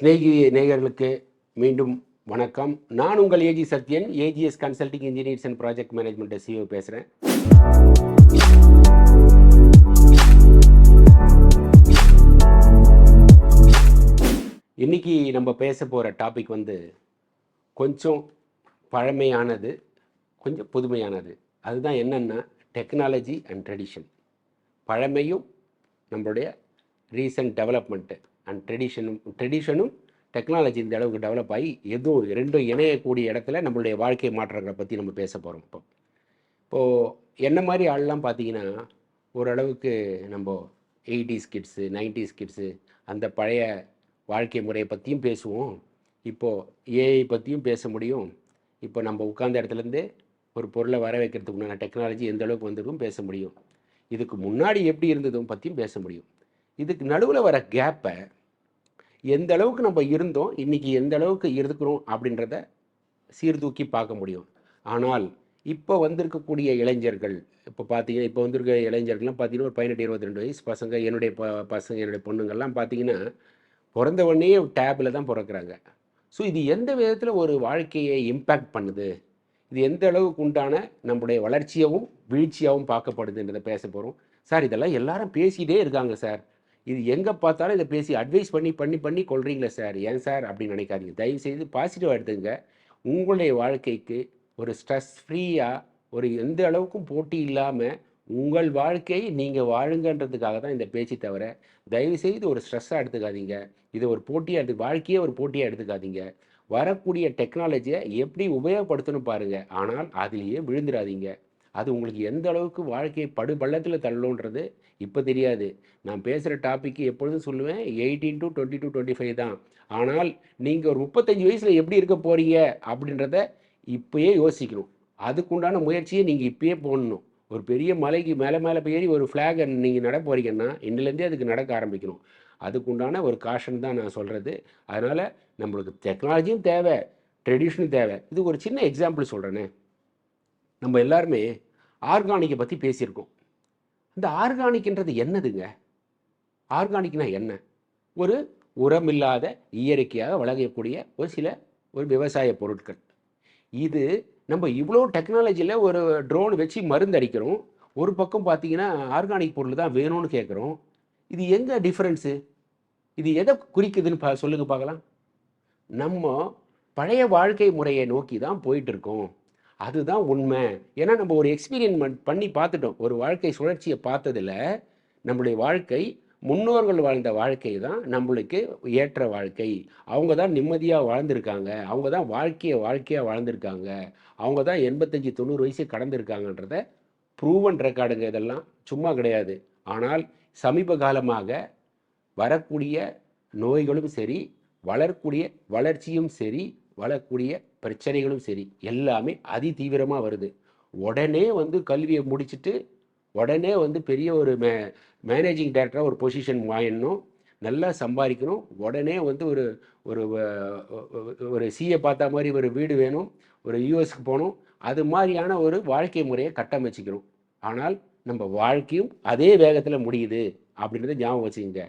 ஸ்நேகி நேயர்களுக்கு மீண்டும் வணக்கம். நான் உங்கள் AG Sathyan AGS consulting engineers and project management CEO பேசுகிறேன் இன்னைக்கு நம்ம பேச போகிற டாபிக் வந்து கொஞ்சம் பழமையானது கொஞ்சம் புதுமையானது. அதுதான் என்னென்னா டெக்னாலஜி அண்ட் ட்ரெடிஷன் பழமையும் நம்மளுடைய ரீசன்ட் டெவலப்மெண்ட்டு அண்ட் ட்ரெடிஷனும் ட்ரெடிஷனும் டெக்னாலஜி இந்த அளவுக்கு டெவலப் ஆகி எதுவும் ரெண்டும் இணையக்கூடிய இடத்துல நம்மளுடைய வாழ்க்கை மாற்றங்களை பற்றி நம்ம பேச போகிறோம் இப்போ. இப்போது என்ன மாதிரி ஆள்லாம் பார்த்தீங்கன்னா ஓரளவுக்கு நம்ம எயிட்டிஸ் கிட்ஸு நைன்டிஸ் கிட்ஸு அந்த பழைய வாழ்க்கை முறையை பற்றியும் பேசுவோம். இப்போது ஏஐ பற்றியும் பேச முடியும். இப்போ நம்ம உட்கார்ந்த இடத்துலேருந்து ஒரு பொருளை வர வைக்கிறதுக்கு உண்டான டெக்னாலஜி எந்த அளவுக்கு வந்திருக்கும் பேச முடியும். இதுக்கு முன்னாடி எப்படி இருந்ததும் பற்றியும் பேச முடியும். இதுக்கு நடுவில் வர கேப்பை எந்த அளவுக்கு நம்ம இருந்தோம் இன்றைக்கி எந்த அளவுக்கு இருக்கிறோம் அப்படின்றத சீர்தூக்கி பார்க்க முடியும். ஆனால் இப்போ வந்திருக்கக்கூடிய இளைஞர்கள் இப்போ பார்த்தீங்கன்னா இப்போ வந்திருக்க இளைஞர்கள்லாம் பார்த்தீங்கன்னா ஒரு பதினெட்டு இருபத்தி ரெண்டு வயசு பசங்க என்னுடைய ப பசங்க என்னுடைய பொண்ணுங்கள்லாம் பார்த்தீங்கன்னா பிறந்த உடனே டேப்பில் தான் பிறக்கிறாங்க. ஸோ இது எந்த விதத்தில் ஒரு வாழ்க்கையை இம்பேக்ட் பண்ணுது? இது எந்த அளவுக்கு உண்டான நம்முடைய வளர்ச்சியாகவும் வீழ்ச்சியாகவும் பார்க்கப்படுதுன்றதை பேச போகிறோம் சார் இதெல்லாம் எல்லாரும் பேசிகிட்டே இருக்காங்க சார். இது எங்கே பார்த்தாலும் இதை பேசி அட்வைஸ் பண்ணி பண்ணி பண்ணி கொள்றீங்களே சார் ஏன் சார் அப்படின்னு நினைக்காதீங்க. தயவு செய்து பாசிட்டிவாக எடுத்துங்க உங்களுடைய வாழ்க்கைக்கு ஒரு ஸ்ட்ரெஸ் ஃப்ரீயாக ஒரு எந்த அளவுக்கும் போட்டி இல்லாமல் உங்கள் வாழ்க்கையை நீங்கள் வாழுங்கன்றதுக்காக தான் இந்த பேச்சு தவிர தயவு செய்து ஒரு ஸ்ட்ரெஸ்ஸாக எடுத்துக்காதீங்க. இதை ஒரு போட்டியாக எடுத்து வாழ்க்கையே ஒரு போட்டியாக எடுத்துக்காதீங்க. வரக்கூடிய டெக்னாலஜியை எப்படி உபயோகப்படுத்தணும் பாருங்கள் ஆனால் அதிலேயே விழுந்துடாதீங்க. அது உங்களுக்கு எந்த அளவுக்கு வாழ்க்கையை படுபள்ளத்தில் தள்ளணுன்றது இப்போ தெரியாது. நான் பேசுகிற டாப்பிக்கு எப்பொழுதும் சொல்லுவேன் eighteen to twenty to twenty five தான். ஆனால் நீங்கள் ஒரு முப்பத்தஞ்சு வயசில் எப்படி இருக்க போகிறீங்க அப்படின்றத இப்போயே யோசிக்கணும். அதுக்குண்டான முயற்சியை நீங்கள் இப்பயே போடணும். ஒரு பெரிய மலைக்கு மேலே மேலே ஏறி ஒரு ஃப்ளாகை நீங்கள் நட போகிறீங்கன்னா இன்னிலேருந்தே அதுக்கு நடக்க ஆரம்பிக்கணும். அதுக்குண்டான ஒரு காஷன் தான் நான் சொல்கிறது அதனால் நம்மளுக்கு டெக்னாலஜியும் தேவை ட்ரெடிஷனும் தேவை. இது ஒரு சின்ன எக்ஸாம்பிள் சொல்கிறேனே நம்ம எல்லாருமே ஆர்கானிக்கை பற்றி பேசியிருக்கோம். இந்த ஆர்கானிக்ன்றது என்னதுங்க? ஆர்கானிக்னா என்ன? ஒரு உரமில்லாத இயற்கையாக வளரக்கூடிய ஒரு சில ஒரு விவசாய பொருட்கள். இது நம்ம இவ்வளோ டெக்னாலஜியில் ஒரு ட்ரோன் வச்சு மருந்து அடிக்கிறோம். ஒரு பக்கம் பார்த்தீங்கன்னா ஆர்கானிக் பொருள் தான் வேணும்னு கேட்குறோம் இது எங்கே டிஃப்ரென்ஸு இது எதை குறிக்குதுன்னு பா சொல்லுங்கள் பார்க்கலாம். நம்ம பழைய வாழ்க்கை முறையை நோக்கி தான் போயிட்டுருக்கோம் அதுதான் உண்மை. ஏன்னா நம்ம ஒரு எக்ஸ்பீரியன்மெண்ட் பண்ணி பார்த்துட்டோம். ஒரு வாழ்க்கை சுழற்சியை பார்த்ததில் நம்மளுடைய வாழ்க்கை முன்னோர்கள் வாழ்ந்த வாழ்க்கை தான் நம்மளுக்கு ஏற்ற வாழ்க்கை. அவங்க தான் நிம்மதியாக வாழ்ந்திருக்காங்க. அவங்க தான் வாழ்க்கையை வாழ்க்கையாக வாழ்ந்திருக்காங்க. அவங்க தான் எண்பத்தஞ்சு தொண்ணூறு வயசு கடந்திருக்காங்கன்றத ப்ரூவன் ரெக்கார்டுங்க இதெல்லாம் சும்மா கிடையாது. ஆனால் சமீப காலமாக வரக்கூடிய நோய்களும் சரி வளரக்கூடிய வளர்ச்சியும் சரி வளரக்கூடிய பிரச்சனைகளும் சரி எல்லாமே அதி தீவிரமாக வருது. உடனே வந்து கல்வியை முடிச்சுட்டு உடனே வந்து பெரிய ஒரு மே மேனேஜிங் டைரக்டராக ஒரு பொசிஷன் வாங்கிடணும். நல்லா சம்பாதிக்கணும். உடனே வந்து ஒரு ஒரு ஒரு சிஏ பார்த்தா மாதிரி ஒரு வீடு வேணும். ஒரு யூஎஸ்க்கு போகணும். அது மாதிரியான ஒரு வாழ்க்கை முறையை கட்டமைச்சிக்கணும். ஆனால் நம்ம வாழ்க்கையும் அதே வேகத்தில் முடியுது அப்படின்றத ஞாபகம் வச்சுக்கோங்க.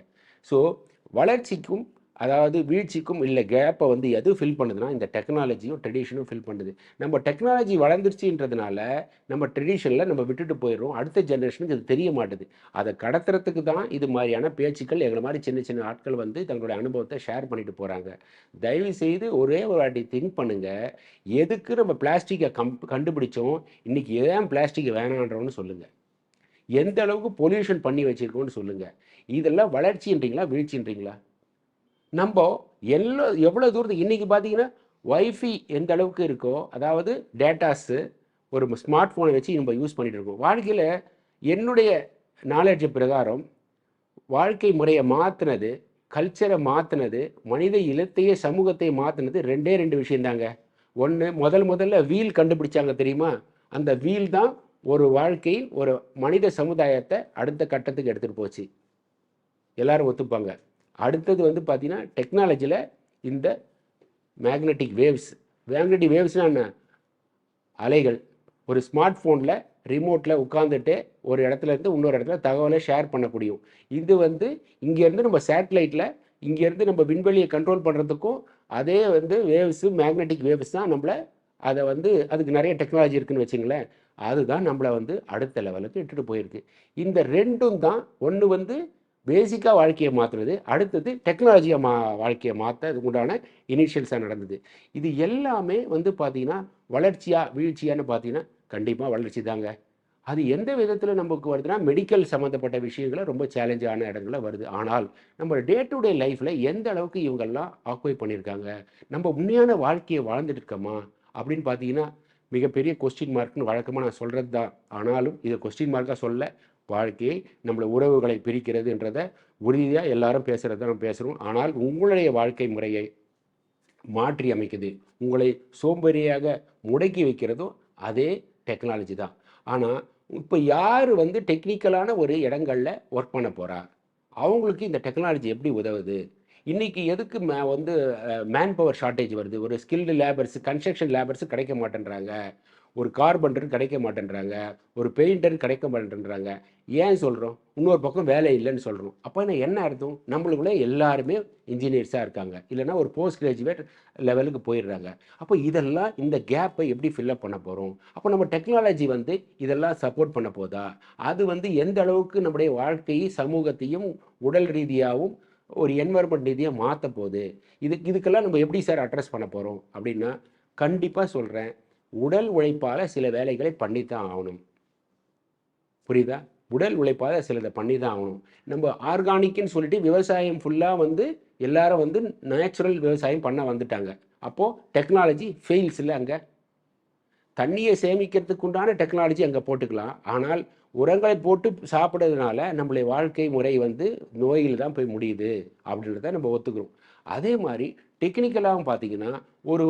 ஸோ வளர்ச்சிக்கும் அதாவது வீழ்ச்சிக்கும் இல்லை கேப்பை வந்து எது ஃபில் பண்ணுதுன்னா இந்த டெக்னாலஜியும் ட்ரெடிஷனும் ஃபில் பண்ணுது. நம்ம டெக்னாலஜி வளர்ந்துருச்சுன்றதுனால நம்ம ட்ரெடிஷனில் நம்ம விட்டுட்டு போயிடுறோம். அடுத்த ஜென்ரேஷனுக்கு இது தெரிய மாட்டுது. அதை கடத்துறதுக்கு தான் இது மாதிரியான பேச்சுக்கள் எங்களை மாதிரி சின்ன சின்ன ஆட்கள் வந்து தங்களுடைய அனுபவத்தை ஷேர் பண்ணிட்டு போகிறாங்க தயவு செய்து ஒரே ஒரு வாட்டி திங்க் பண்ணுங்கள் எதுக்கு நம்ம பிளாஸ்டிக்கை கம் கண்டுபிடிச்சோம்? இன்றைக்கி ஏன் பிளாஸ்டிக் வேணான்றோன்னு சொல்லுங்கள் எந்த அளவுக்கு பொல்யூஷன் பண்ணி வச்சுருக்கோன்னு சொல்லுங்கள் இதெல்லாம் வளர்ச்சின்றீங்களா வீழ்ச்சின்றீங்களா? நம்ம எல்லோ எவ்வளோ தூரத்துக்கு இன்றைக்கி பார்த்தீங்கன்னா ஒய்ஃபை எந்த அளவுக்கு இருக்கோ அதாவது டேட்டாஸு ஒரு ஸ்மார்ட் ஃபோனை வச்சு நம்ம யூஸ் பண்ணிகிட்டு இருக்கோம். வாழ்க்கையில் என்னுடைய நாலேஜ் பிரகாரம் வாழ்க்கை முறையை மாற்றினது கல்ச்சரை மாற்றினது மனித இலத்தையே சமூகத்தை மாற்றினது ரெண்டே ரெண்டு விஷயந்தாங்க. ஒன்று முதல் முதல்ல வீல் கண்டுபிடிச்சாங்க தெரியுமா? அந்த வீல் தான் ஒரு வாழ்க்கை ஒரு மனித சமுதாயத்தை அடுத்த கட்டத்துக்கு எடுத்துகிட்டு போச்சு. எல்லாரும் ஒத்துப்பாங்க. அடுத்தது வந்து பார்த்திங்கன்னா டெக்னாலஜியில் இந்த மேக்னெட்டிக் வேவ்ஸ் மேக்னெட்டிக் வேவ்ஸ்னால் என்ன? அலைகள். ஒரு ஸ்மார்ட் ஃபோனில் ரிமோட்டில் உட்காந்துட்டு ஒரு இடத்துல இருந்து இன்னொரு இடத்துல தகவலை ஷேர் பண்ண முடியும் இது வந்து இங்கேருந்து நம்ம சேட்டலைட்டில் இங்கேருந்து நம்ம விண்வெளியை கண்ட்ரோல் பண்ணுறதுக்கும் அதே வந்து வேவ்ஸு மேக்னெட்டிக் வேவ்ஸ் தான் நம்மளை அதை வந்து அதுக்கு நிறைய டெக்னாலஜி இருக்குன்னு வச்சுங்களேன். அதுதான் நம்மளை வந்து அடுத்த லெவலுக்கு இட்டுட்டு போயிருக்கு. இந்த ரெண்டும் தான் ஒன்று வந்து பேசிக்காக வாழ்க்கையை மாற்றுறது அடுத்தது டெக்னாலஜியை மா வாழ்க்கையை மாற்ற அதுக்கு உண்டான இனிஷியல்ஸாக நடந்தது. இது எல்லாமே வந்து பார்த்திங்கன்னா வளர்ச்சியாக வீழ்ச்சியான்னு பார்த்தீங்கன்னா கண்டிப்பாக வளர்ச்சி தாங்க. அது எந்த விதத்தில் நமக்கு வருதுன்னா மெடிக்கல் சம்மந்தப்பட்ட விஷயங்களை ரொம்ப சேலஞ்சான இடங்களில் வருது. ஆனால் நம்ம டே டு டே லைஃப்பில் எந்த அளவுக்கு இவங்கெல்லாம் ஆக்குவை பண்ணியிருக்காங்க நம்ம உண்மையான வாழ்க்கையை வாழ்ந்துட்டு இருக்கோமா? அப்படின்னு பார்த்தீங்கன்னா மிகப்பெரிய கொஸ்டின் மார்க்னு வழக்கமாக நான் சொல்கிறது தான் ஆனாலும் இதை கொஸ்டின் மார்க்காக சொல்ல வாழ்க்கையை நம்மளை உறவுகளை பிரிக்கிறதுன்றதை உறுதியாக எல்லாரும் பேசுகிறத நம்ம பேசுகிறோம் ஆனால் உங்களுடைய வாழ்க்கை முறையை மாற்றி அமைக்குது. உங்களை சோம்பேறியாக முடக்கி வைக்கிறதும் அதே டெக்னாலஜி தான். ஆனால் இப்போ யார் வந்து டெக்னிக்கலான ஒரு இடங்களில் ஒர்க் பண்ண போகிறா அவங்களுக்கு இந்த டெக்னாலஜி எப்படி உதவுது? இன்றைக்கி எதுக்கு மே வந்து மேன் பவர் ஷார்ட்டேஜ் வருது? ஒரு ஸ்கில்டு லேபர்ஸ் கன்ஸ்ட்ரக்ஷன் லேபர்ஸ் கிடைக்க மாட்டேன்றாங்க. ஒரு கார்பெண்டர் கிடைக்க மாட்டேன்றாங்க ஒரு பெயிண்டர் கிடைக்க மாட்டேன்றாங்க. ஏன் சொல்கிறோம் இன்னொரு பக்கம் வேலை இல்லைன்னு சொல்கிறோம் அப்போ என்ன என்ன அர்த்தம்? நம்மளுக்குள்ளே எல்லாருமே இன்ஜினியர்ஸாக இருக்காங்க. இல்லைன்னா ஒரு போஸ்ட் கிராஜுவேட் லெவலுக்கு போயிடுறாங்க. அப்போ இதெல்லாம் இந்த கேப்பை எப்படி ஃபில்லப் பண்ண போகிறோம் அப்போ நம்ம டெக்னாலஜி வந்து இதெல்லாம் சப்போர்ட் பண்ண போதா? அது வந்து எந்த அளவுக்கு நம்முடைய வாழ்க்கையை சமூகத்தையும் உடல் ரீதியாகவும் ஒரு என்வரன்மெண்ட் ரீதியாக மாற்ற போகுது? இதுக்கு இதுக்கெல்லாம் நம்ம எப்படி சார் அட்ரஸ் பண்ண போகிறோம் அப்படின்னா கண்டிப்பாக சொல்கிறேன் உடல் உழைப்பால் சில வேலைகளை பண்ணித்தான் ஆகணும். புரியுதா? உடல் உழைப்பால் சிலதை பண்ணி தான் ஆகணும். நம்ம ஆர்கானிக்னு சொல்லிட்டு விவசாயம் ஃபுல்லாக வந்து எல்லாரும் வந்து நேச்சுரல் விவசாயம் பண்ண வந்துட்டாங்க. அப்போது டெக்னாலஜி ஃபெயில்ஸ் இல்லை அங்கே. தண்ணியை சேமிக்கிறதுக்கு உண்டான டெக்னாலஜி அங்கே போட்டுக்கலாம். ஆனால் உரங்களை போட்டு சாப்பிட்றதுனால நம்மளுடைய வாழ்க்கை முறை வந்து நோயில் தான் போய் முடியுது. அப்படின்றத நம்ம ஒத்துக்கிறோம். அதே மாதிரி டெக்னிக்கலாகவும் பார்த்தீங்கன்னா ஒரு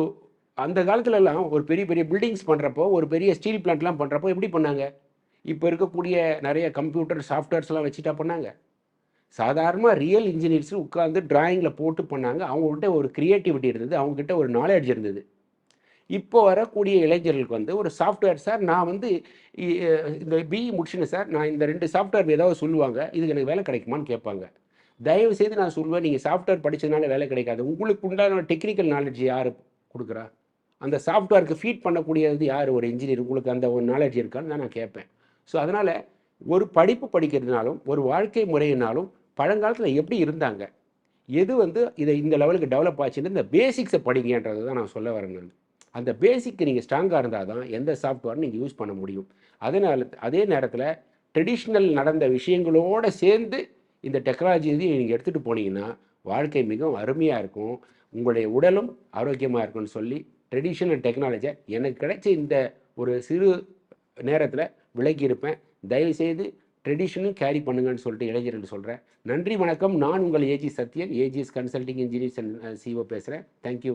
அந்த காலத்துலலாம் ஒரு பெரிய பெரிய பில்டிங்ஸ் பண்ணுறப்போ ஒரு பெரிய ஸ்டீல் பிளான்ட்லாம் பண்ணுறப்போ எப்படி பண்ணாங்க? இப்போ இருக்கக்கூடிய நிறைய கம்ப்யூட்டர் சாஃப்ட்வேர்ஸ்லாம் வச்சுட்டா பண்ணாங்க. சாதாரணமாக ரியல் இன்ஜினியர்ஸ் உட்காந்து டிராயிங்கில் போட்டு பண்ணாங்க. அவங்ககிட்ட ஒரு க்ரியேட்டிவிட்டி இருந்தது. அவங்ககிட்ட ஒரு நாலேஜ் இருந்தது. இப்போ வரக்கூடிய இளைஞர்களுக்கு வந்து ஒரு சாஃப்ட்வேர் சார் நான் வந்து இந்த பிஇ முடிச்சுன்னு சார் நான் இந்த ரெண்டு சாஃப்ட்வேர் ஏதாவது சொல்லுவாங்க. இதுக்கு எனக்கு வேலை கிடைக்குமான்னு கேட்பாங்க. தயவு செய்து நான் சொல்லுவேன் நீங்கள் சாஃப்ட்வேர் படித்ததுனால வேலை கிடைக்காது. உங்களுக்கு உண்டான டெக்னிக்கல் நாலேஜ் யார் கொடுக்குறா? அந்த சாஃப்ட்வேருக்கு ஃபீட் பண்ணக்கூடியது யார்? ஒரு இன்ஜினியர் உங்களுக்கு அந்த ஒரு நாலேஜ் இருக்கான்னு தான் நான் கேட்பேன். ஸோ அதனால் ஒரு படிப்பு படிக்கிறதுனாலும் ஒரு வாழ்க்கை முறையினாலும் பழங்காலத்தில் எப்படி இருந்தாங்க? எது வந்து இதை இந்த லெவலுக்கு டெவலப் ஆச்சுன்னு இந்த பேசிக்ஸை படிங்கன்றது தான் நான் சொல்ல வரேன். நான் அந்த பேசிக்கு நீங்கள் ஸ்ட்ராங்காக இருந்தால் தான் எந்த சாஃப்ட்வேர் நீங்கள் யூஸ் பண்ண முடியும். அதனால் அதே நேரத்தில் ட்ரெடிஷ்னல் நடந்த விஷயங்களோடு சேர்ந்து இந்த டெக்னாலஜி நீங்கள் எடுத்துகிட்டு போனீங்கன்னா வாழ்க்கை மிகவும் அருமையாக இருக்கும். உங்களுடைய உடலும் ஆரோக்கியமாக இருக்கும்னு சொல்லி ட்ரெடிஷ்னல் டெக்னாலஜியை எனக்கு கிடைச்ச இந்த ஒரு சிறு நேரத்தில் விலகி இருப்பேன் தயவுசெய்து ட்ரெடிஷனும் கேரி பண்ணுங்கன்னு சொல்லிட்டு இளைஞர்கள் சொல்கிறேன் நன்றி வணக்கம். நான் உங்கள் AG Sathyan AGS consulting engineers and CEO பேசுகிறேன் தேங்க்யூ